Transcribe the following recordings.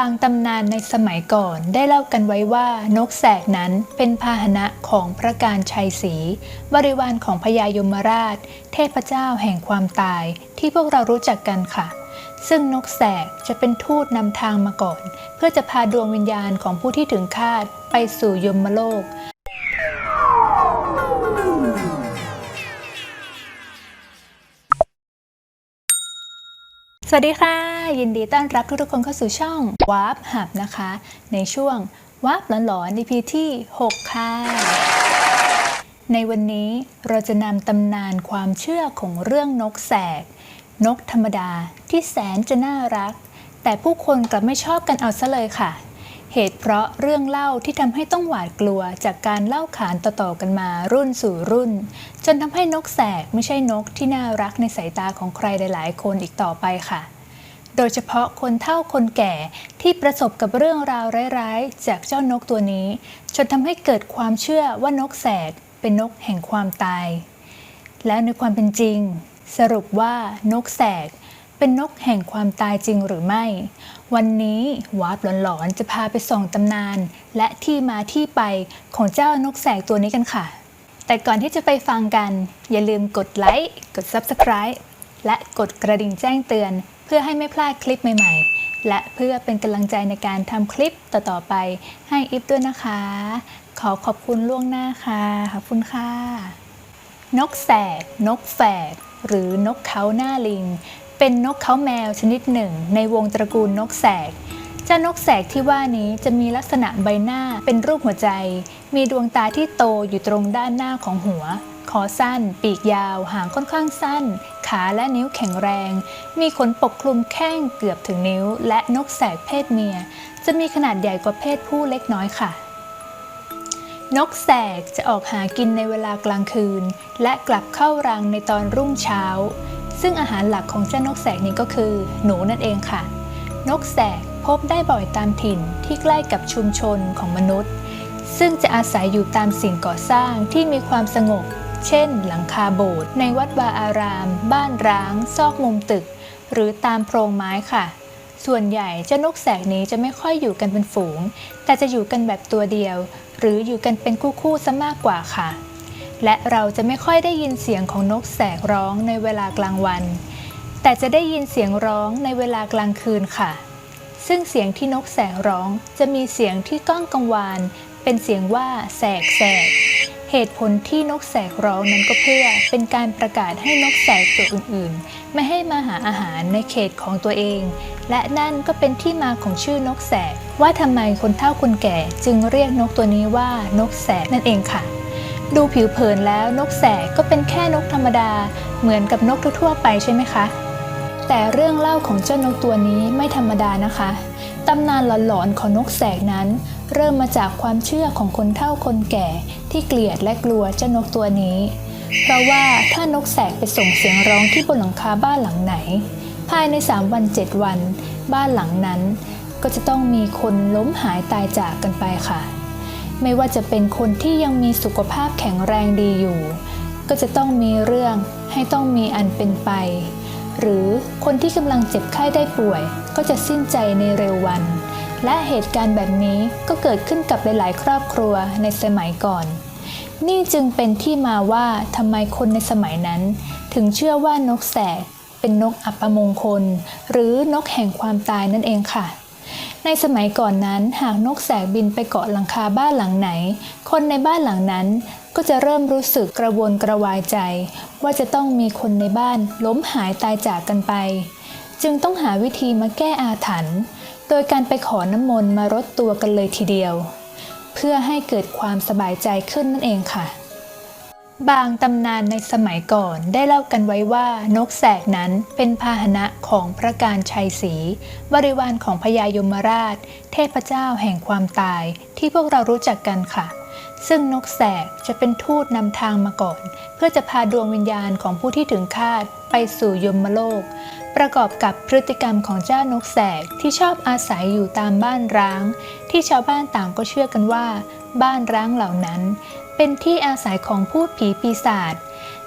บางตำนานในสมัยก่อนได้เล่ากันไว้ว่านกแสกนั้นเป็นพาหนะของพระการชัยศรีบริวารของพญายมราช เทพเจ้าแห่งความตายที่พวกเรารู้จักกันค่ะ ซึ่งนกแสกจะเป็นทูตนำทางมาก่อน เพื่อจะพาดวงวิญญาณของผู้ที่ถึงคาดไปสู่ยมโลก สวัสดีค่ะ ยินดีต้อนรับทุกๆคนเข้าสู่ช่องวาร์ปหับนะคะ ในช่วงวาร์ปหลอนๆ EP ที่ 6 ค่ะ ในวันนี้เราจะนำตำนานความเชื่อของเรื่องนกแสก นกธรรมดาที่แสนจะน่ารัก แต่ผู้คนกลับไม่ชอบกันเอาซะเลยค่ะ เหตุเพราะเรื่องเล่าที่ทำให้ต้องหวาดกลัวจากการเล่าขานต่อๆกันมารุ่นสู่รุ่น จนทำให้นกแสกไม่ใช่นกที่น่ารักในสายตาของใครหลายๆ คนอีกต่อไปค่ะ โดยเฉพาะคนเฒ่าคนแก่ที่ประสบกับเรื่องราวร้ายๆ จากเจ้านกตัวนี้ จนทำให้เกิดความเชื่อว่านกแสกเป็นนกแห่งความตาย แล้วในความเป็นจริง สรุปว่านกแสก เป็นนกแห่งความตายจริงหรือไม่ วันนี้วาร์ปหลอนๆ จะพาไปส่องตำนาน และที่มาที่ไปของเจ้านกแสกตัวนี้กันค่ะ แต่ก่อนที่จะไปฟังกัน อย่าลืมกดไลค์ กด Subscribe และกดกระดิ่งแจ้งเตือน เพื่อให้ไม่พลาดคลิปใหม่ๆ และเพื่อเป็นกำลังใจในการทำคลิปต่อๆไปให้อิฟด้วยนะคะ ขอขอบคุณล่วงหน้าค่ะ ขอบคุณค่ะ นกแสก นกแฝก หรือนกเขาหน้าลิง เป็นนกเขาแมวชนิดหนึ่ง ในวงตระกูลนกแสก เจ้านกแสกที่ว่านี้จะมีลักษณะใบหน้าเป็นรูปหัวใจ มีดวงตาที่โตอยู่ตรงด้านหน้าของหัว คอสั้น ปีกยาว หางค่อนข้างสั้น ขาและนิ้วแข็งแรง มีขนปกคลุมแข้งเกือบถึงนิ้ว และนกแสกเพศเมีย จะมีขนาดใหญ่กว่าเพศผู้เล็กน้อยค่ะนกแสกจะออกหากินในเวลากลางคืน และกลับเข้ารังในตอนรุ่งเช้า ซึ่งอาหารหลักของเจ้านกแสกนี้ก็คือ หนูนั่นเองค่ะ นกแสกพบได้บ่อยตามถิ่นที่ใกล้กับชุมชนของมนุษย์ ซึ่งจะอาศัยอยู่ตามสิ่งก่อสร้างที่มีความสงบ เช่น หลังคาโบสถ์ในวัดวาอาราม บ้านร้าง ซอกมุมตึก หรือตามโพรงไม้ค่ะ ส่วนใหญ่เจ้านกแสกนี้จะไม่ค่อยอยู่กันเป็นฝูง แต่จะอยู่กันแบบตัวเดียว หรืออยู่กันเป็นคู่ๆซะมากกว่าค่ะ และเราจะไม่ค่อยได้ยินเสียงของนกแสกร้องในเวลากลางวัน แต่จะได้ยินเสียงร้องในเวลากลางคืนค่ะ ซึ่งเสียงที่นกแสกร้องจะมีเสียงที่ก้องกังวาน เป็นเสียงว่าแสกแสกเหตุผลที่นกแสกร้องนั้นก็เพื่อเป็นการประกาศให้นกแสกตัวอื่นๆ ไม่ให้มาหาอาหารในเขตของตัวเอง และนั่นก็เป็นที่มาของชื่อนกแสกว่าทำไมคนเฒ่าคนแก่จึงเรียกนกตัวนี้ว่านกแสกนั่นเองค่ะ ดูผิวเผินแล้วนกแสกก็เป็นแค่นกธรรมดา เหมือนกับนกทั่วไปใช่ไหมคะ แต่เรื่องเล่าของเจ้านกตัวนี้ไม่ธรรมดานะคะ ตำนานหลอนๆของนกแสกนั้น เริ่มมาจากความเชื่อของคนเฒ่าคนแก่ที่เกลียดและกลัวเจ้านกตัวนี้ เพราะว่าถ้านกแสกไปส่งเสียงร้องที่บนหลังคาบ้านหลังไหน ภายใน 3 วัน 7 วัน บ้านหลังนั้น ก็จะต้องมีคนล้มหายตายจากกันไปค่ะ ไม่ว่าจะเป็นคนที่ยังมีสุขภาพแข็งแรงดีอยู่ ก็จะต้องมีเรื่องให้ต้องมีอันเป็นไป หรือคนที่กำลังเจ็บไข้ได้ป่วย ก็จะสิ้นใจในเร็ววัน และเหตุการณ์แบบนี้ก็เกิดขึ้นกับหลาย ๆ ครอบครัวในสมัยก่อน นี่จึงเป็นที่มาว่าทำไมคนในสมัยนั้น ถึงเชื่อว่านกแสกเป็นนกอัปมงคล หรือนกแห่งความตายนั่นเองค่ะ ในสมัยก่อนนั้นหากนกแสกบินไปเกาะหลังคาบ้านหลังไหน คนในบ้านหลังนั้นก็จะเริ่มรู้สึกกระวนกระวายใจ ว่าจะต้องมีคนในบ้านล้มหายตายจากกันไป จึงต้องหาวิธีมาแก้อาถรรพ์โดยการไปขอน้ำมนต์มารดตัวกันเลยทีเดียว เพื่อให้เกิดความสบายใจขึ้นนั่นเองค่ะ บางตำนานในสมัยก่อนได้เล่ากันไว้ว่านกแสกนั้นเป็นพาหนะของพระการชัยศรีบริวารของพญายมราช เทพเจ้าแห่งความตายที่พวกเรารู้จักกันค่ะ ซึ่งนกแสกจะเป็นทูตนำทางมาก่อน เพื่อจะพาดวงวิญญาณของผู้ที่ถึงคาดไปสู่ยมโลก ประกอบกับพฤติกรรมของเจ้านกแสกที่ชอบอาศัยอยู่ตามบ้านร้าง ที่ชาวบ้านต่างก็เชื่อกันว่า บ้านร้างเหล่านั้น เป็นที่อาศัยของพูดผีปีศาจ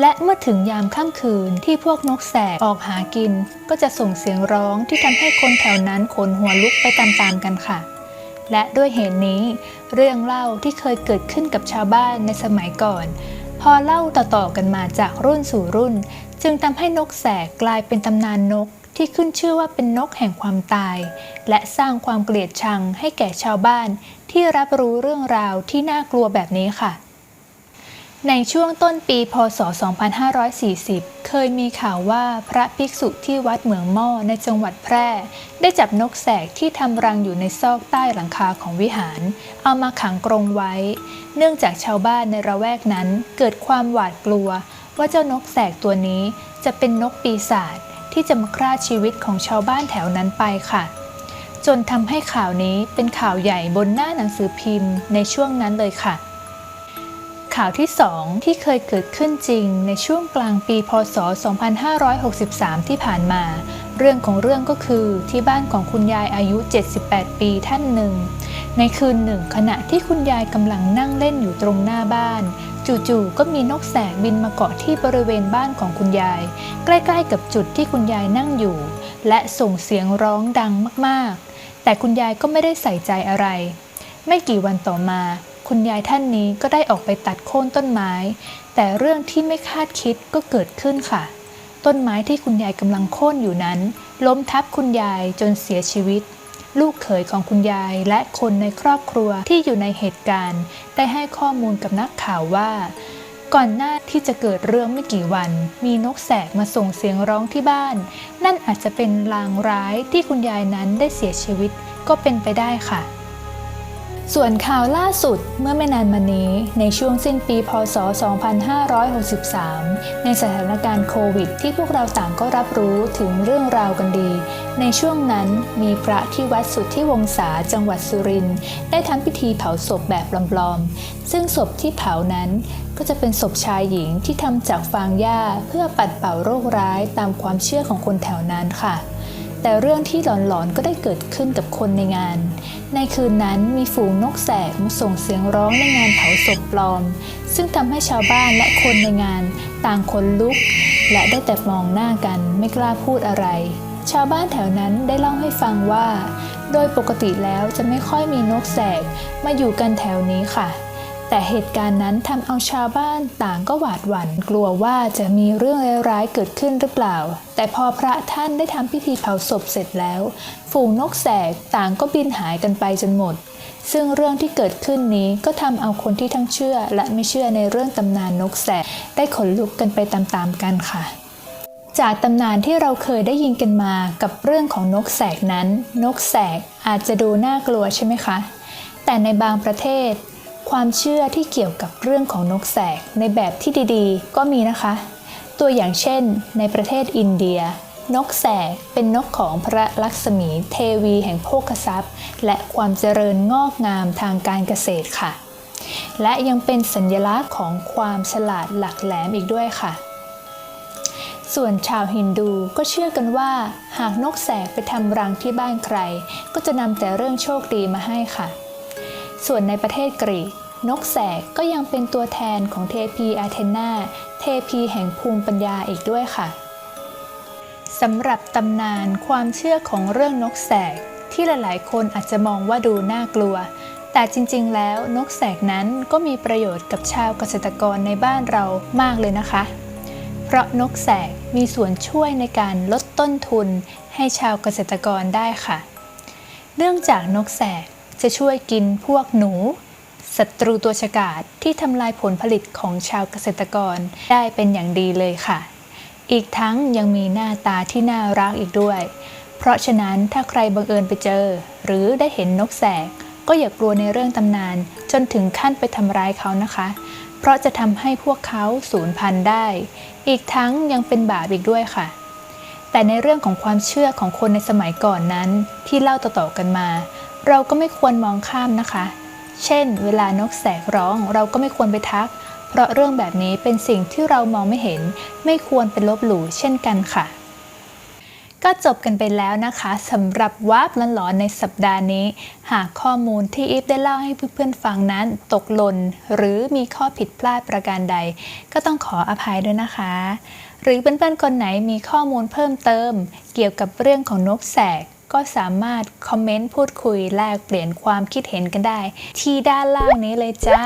และเมื่อถึงยามค่ำคืนที่พวกนกแสกออกหากิน ก็จะส่งเสียงร้องที่ทำให้คนแถวนั้นขนหัวลุกไปตามๆกันค่ะ และด้วยเหตุนี้ เรื่องเล่าที่เคยเกิดขึ้นกับชาวบ้านในสมัยก่อน พอเล่าต่อๆกันมาจากรุ่นสู่รุ่น จึงทำให้นกแสกกลายเป็นตำนานนก ที่ขึ้นชื่อว่าเป็นนกแห่งความตาย และสร้างความเกลียดชังให้แก่ชาวบ้านที่รับรู้เรื่องราวที่น่ากลัวแบบนี้ค่ะ ในช่วงต้นปีพศ 2540 เคยมีข่าวว่าพระภิกษุที่วัดเหมืองหม้อในจังหวัดแพร่ ได้จับนกแสกที่ทำรังอยู่ในซอกใต้หลังคาของวิหาร เอามาขังกรงไว้ เนื่องจากชาวบ้านในระแวกนั้นเกิดความหวาดกลัว ว่าเจ้านกแสกตัวนี้จะเป็นนกปีศาจ ที่จะมาฆ่าชีวิตของชาวบ้านแถวนั้นไปค่ะ จนทำให้ข่าวนี้เป็นข่าวใหญ่บนหน้าหนังสือพิมพ์ในช่วงนั้นเลยค่ะ ข่าวที่ 2 ที่เคยเกิดขึ้นจริงในช่วงกลางปีพศ 2563 ที่ผ่านมา เรื่องของเรื่องก็คือที่บ้านของคุณยายอายุ 78 ปีท่านหนึ่งในคืนหนึ่งขณะที่คุณยายกำลังนั่งเล่นอยู่ตรงหน้าบ้าน จู่ๆก็มีนกแสกบินมาเกาะที่บริเวณบ้านของคุณยาย ใกล้ๆกับจุดที่คุณยายนั่งอยู่ และส่งเสียงร้องดังมากๆ แต่คุณยายก็ไม่ได้ใส่ใจอะไร ไม่กี่วันต่อมา คุณยายท่านนี้ก็ได้ออกไปตัดโค่นต้นไม้ แต่เรื่องที่ไม่คาดคิดก็เกิดขึ้นค่ะ ต้นไม้ที่คุณยายกำลังโค่นอยู่นั้น ล้มทับคุณยายจนเสียชีวิต ลูกเขยของคุณยายและคนในครอบครัวที่อยู่ในเหตุการณ์ ได้ให้ข้อมูลกับนักข่าวว่า ก่อนหน้าที่จะเกิดเรื่องไม่กี่วัน มีนกแสกมาส่งเสียงร้องที่บ้าน นั่นอาจจะเป็นลางร้ายที่คุณยายนั้นได้เสียชีวิตก็เป็นไปได้ค่ะ ส่วนข่าวล่าสุดเมื่อไม่นานมานี้ในช่วงสิ้นปีพศ 2563 ในสถานการณ์โควิด ที่พวกเราต่างก็รับรู้ถึงเรื่องราวกันดี ในช่วงนั้นมีพระที่วัดสุทธิวงศาจังหวัดสุรินทร์ได้ทำพิธีเผาศพแบบปลอมๆ ซึ่งศพที่เผานั้นก็จะเป็นศพชายหญิงที่ทำจากฟางหญ้าเพื่อปัดเป่าโรคร้ายตามความเชื่อของคนแถวนั้นค่ะ แต่เรื่องที่หลอนๆก็ได้เกิดขึ้นกับคนในงาน ในคืนนั้นมีฝูงนกแสกมาส่งเสียงร้องในงานเผาศพปลอม ซึ่งทำให้ชาวบ้านและคนในงาน ต่างขนลุก และได้แต่มองหน้ากันไม่กล้าพูดอะไร ชาวบ้านแถวนั้นได้เล่าให้ฟังว่า โดยปกติแล้วจะไม่ค่อยมีนกแสกมาอยู่กันแถวนี้ค่ะ แต่เหตุการณ์นั้นทำเอาชาวบ้านต่างก็หวาดหวั่นกลัวว่าจะมีเรื่องร้ายๆเกิดขึ้นหรือเปล่า แต่พอพระท่านได้ทำพิธีเผาศพเสร็จแล้ว ฝูงนกแสกต่างก็บินหายกันไปจนหมด ซึ่งเรื่องที่เกิดขึ้นนี้ก็ทำเอาคนที่ทั้งเชื่อ และไม่เชื่อในเรื่องตำนานนกแสกได้ขนลุกกันไปตามๆกันค่ะจากตำนานที่เราเคยได้ยินกันมากับเรื่องของนกแสกนั้น นกแสกอาจจะดูน่ากลัวใช่ไหมคะ แต่ในบางประเทศ ความเชื่อที่เกี่ยวกับเรื่องของนกแสกในแบบที่ดีๆ ก็มีนะคะ ตัวอย่างเช่น ในประเทศอินเดีย นกแสกเป็นนกของพระลักษมีเทวีแห่งโภคทรัพย์ และความเจริญงอกงามทางการเกษตรค่ะ และยังเป็นสัญลักษณ์ของความฉลาดหลักแหลมอีกด้วยค่ะส่วนชาวฮินดูก็เชื่อกันว่า หากนกแสกไปทำรังที่บ้านใคร ก็จะนำแต่เรื่องโชคดีมาให้ค่ะ ส่วนในประเทศกรีก นกแสกก็ยังเป็นตัวแทนของเทพีอาเทนาเทพีแห่งภูมิปัญญาอีกด้วยค่ะสำหรับตำนานความเชื่อของเรื่องนกแสกที่หลายๆ คนอาจจะมองว่าดูน่ากลัว แต่จริงๆ แล้วนกแสกนั้นก็มีประโยชน์กับชาวเกษตรกรในบ้านเรามากเลยนะคะ เพราะนกแสกมีส่วนช่วยในการลดต้นทุนให้ชาวเกษตรกรได้ค่ะ เนื่องจากนกแสกจะช่วยกินพวกหนู ศัตรูตัวฉกาจที่ทำลายผลผลิตของชาวเกษตรกรได้เป็นอย่างดีเลยค่ะ อีกทั้งยังมีหน้าตาที่น่ารักอีกด้วย เพราะฉะนั้นถ้าใครบังเอิญไปเจอ หรือได้เห็นนกแสก ก็อย่ากลัวในเรื่องตำนาน จนถึงขั้นไปทำร้ายเขานะคะ เพราะจะทำให้พวกเขาสูญพันธุ์ได้ อีกทั้งยังเป็นบาปอีกด้วยค่ะ แต่ในเรื่องของความเชื่อของคนในสมัยก่อนนั้นที่เล่าต่อๆกันมา เราก็ไม่ควรมองข้ามนะคะ เช่น เวลานกแสกร้องเราก็ไม่ควรไปทัก เพราะเรื่องแบบนี้เป็นสิ่งที่เรามองไม่เห็น ไม่ควรเป็นลบหลู่เช่นกันค่ะ ก็จบกันไปแล้วนะคะสำหรับวาร์ปหลอนๆในสัปดาห์นี้ หากข้อมูลที่อีฟได้เล่าให้เพื่อนๆฟังนั้นตกหล่นหรือมีข้อผิดพลาดประการใด ก็ต้องขออภัยด้วยนะคะหรือเพื่อนๆคนไหนมีข้อมูลเพิ่มเติม เกี่ยวกับเรื่องของนกแสก ก็สามารถคอมเมนต์พูดคุยแลกเปลี่ยนความคิดเห็นกันได้ ที่ด้านล่างนี้เลยจ้า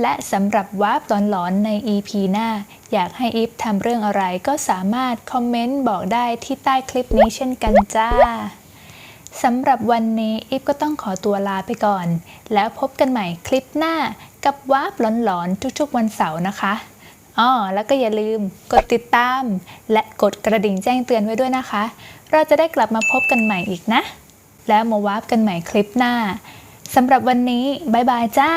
และสำหรับวาร์ปหลอนๆใน EP หน้า อยากให้อีฟทำเรื่องอะไรก็สามารถคอมเมนต์บอกได้ที่ใต้คลิปนี้เช่นกันจ้าสำหรับวันนี้อีฟก็ต้องขอตัวลาไปก่อน แล้วพบกันใหม่คลิปหน้ากับวาร์ปหลอนๆทุกๆวันเสาร์นะคะอ๋อแล้วก็อย่าลืมกดติดตาม และกดกระดิ่งแจ้งเตือนไว้ด้วยนะคะ เราจะได้กลับมาพบกันใหม่อีกนะ แล้วมาวาร์ปกันใหม่คลิปหน้าสำหรับวันนี้บ๊ายบายจ้า